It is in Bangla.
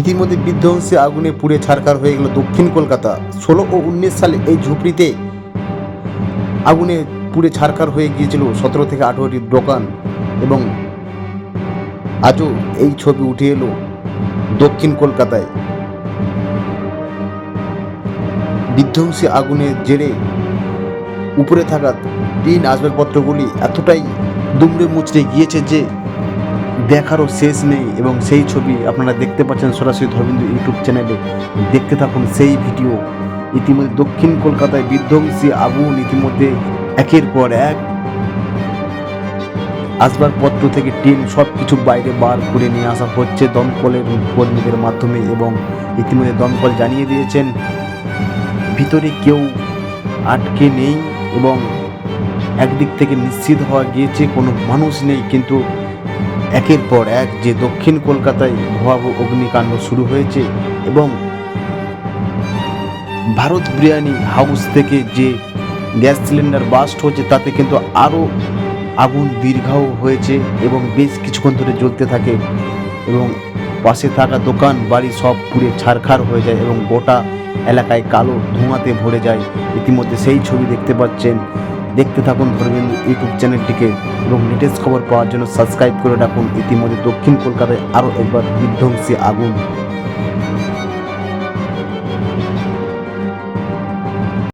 ইতিমধ্যে বিধ্বংসী আগুনে পুড়ে ছারখার হয়ে গেল দক্ষিণ কলকাতা। ষোলো ও উনিশ সালে এই ঝুপড়িতে আগুনে পুড়ে ছারখার হয়ে গিয়েছিল সতেরো থেকে আঠেরোটি দোকান এবং আজও এই ছবি উঠে এলো দক্ষিণ কলকাতায়। বিধ্বংসী আগুনের জেরে উপরে থাকা টিন আসবাবপত্রগুলি এতটাই দুমড়ে মুচড়ে গিয়েছে যে দেখারও শেষ নেই এবং সেই ছবি আপনারা দেখতে পাচ্ছেন সরাসরি ধর্মেন্দ্র ইউটিউব চ্যানেলে। দেখতে থাকুন সেই ভিডিও। ইতিমধ্যে দক্ষিণ কলকাতায় বিধ্বংসী আগুন ইতিমধ্যে একের পর এক। আসবাবপত্র থেকে টিন সব কিছু বাইরে বার করে নিয়ে আসা হচ্ছে দমকলের কর্মীদের মাধ্যমে এবং ইতিমধ্যে দমকল জানিয়ে দিয়েছেন, ভিতরে কেউ আটকে নেই এবং একদিক থেকে নিশ্চিত হওয়া গিয়েছে, কোনো মানুষ নেই, কিন্তু একের পর এক যে দক্ষিণ কলকাতায় ভয়াবহ অগ্নিকাণ্ড শুরু হয়েছে এবং ভারত বিরিয়ানি হাউস থেকে যে গ্যাস সিলিন্ডার বাস্ট হচ্ছে তাতে কিন্তু আরও আগুন দীর্ঘাও হয়েছে এবং বেশ কিছুক্ষণ ধরে জ্বলতে থাকে এবং পাশে থাকা দোকান, বাড়ি সব পুড়ে ছারখার হয়ে যায় এবং গোটা এলাকায় কালো ধোঁয়াতে ভরে যায়। ইতিমধ্যে সেই ছবি দেখতে পাচ্ছেন দেখতে থাকুন ধর্মেন্দ্র ইউটিউব চ্যানেলটিকে এবং লেটেস্ট খবর পাওয়ার জন্য সাবস্ক্রাইব করে রাখুন। ইতিমধ্যে দক্ষিণ কলকাতায় আরও একবার বিধ্বংসী আগুন।